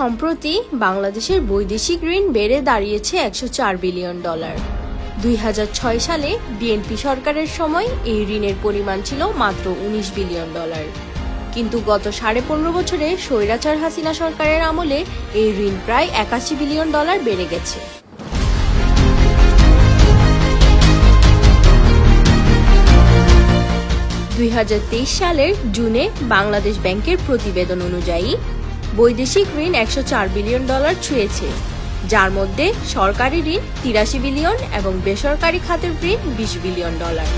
সম্প্রতি বাংলাদেশের বৈদেশিক ঋণ বেড়ে দাঁড়িয়েছে একশো চার বিলিয়ন ডলার। দুই হাজার ছয় সালে বিএনপি সরকারের সময় এই ঋণের পরিমাণ ছিল মাত্র উনিশ বিলিয়ন ডলার। কিন্তু গত সাড়ে পনেরো বছরে স্বৈরাচার হাসিনা সরকারের আমলে এই ঋণ প্রায় একাশি বিলিয়ন ডলার বেড়ে গেছে। দুই হাজার তেইশ সালের জুনে বাংলাদেশ ব্যাংকের প্রতিবেদন অনুযায়ী বৈদেশিক ঋণ একশো চার বিলিয়ন ডলার ছুঁয়েছে, যার মধ্যে সরকারি ঋণ তিরাশি বিলিয়ন এবং বেসরকারি খাতের ঋণ বিশ বিলিয়ন ডলার।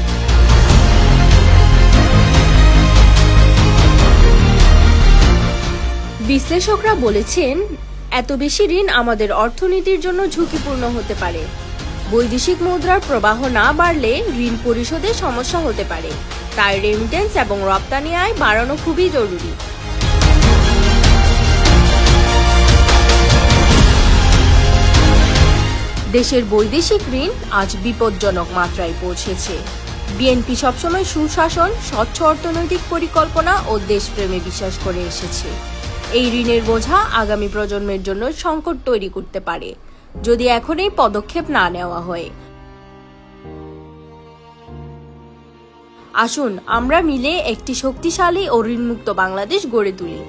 বিশ্লেষকরা বলেছেন, এত বেশি ঋণ আমাদের অর্থনীতির জন্য ঝুঁকিপূর্ণ হতে পারে। বৈদেশিক মুদ্রার প্রবাহ না বাড়লে ঋণ পরিশোধে সমস্যা হতে পারে, তাই রেমিটেন্স এবং রপ্তানি আয় বাড়ানো খুবই জরুরি। দেশের বৈদেশিক ঋণ আজ বিপজ্জনক মাত্রায় পৌঁছেছে। বিএনপি সবসময় সুশাসন, স্বচ্ছ অর্থনৈতিক পরিকল্পনা ও দেশপ্রেমে বিশ্বাস করে এসেছে। এই ঋণের বোঝা আগামী প্রজন্মের জন্য সংকট তৈরি করতে পারে, যদি এখনই পদক্ষেপ না নেওয়া হয়। আসুন, আমরা মিলে একটি শক্তিশালী ও ঋণমুক্ত বাংলাদেশ গড়ে তুলি।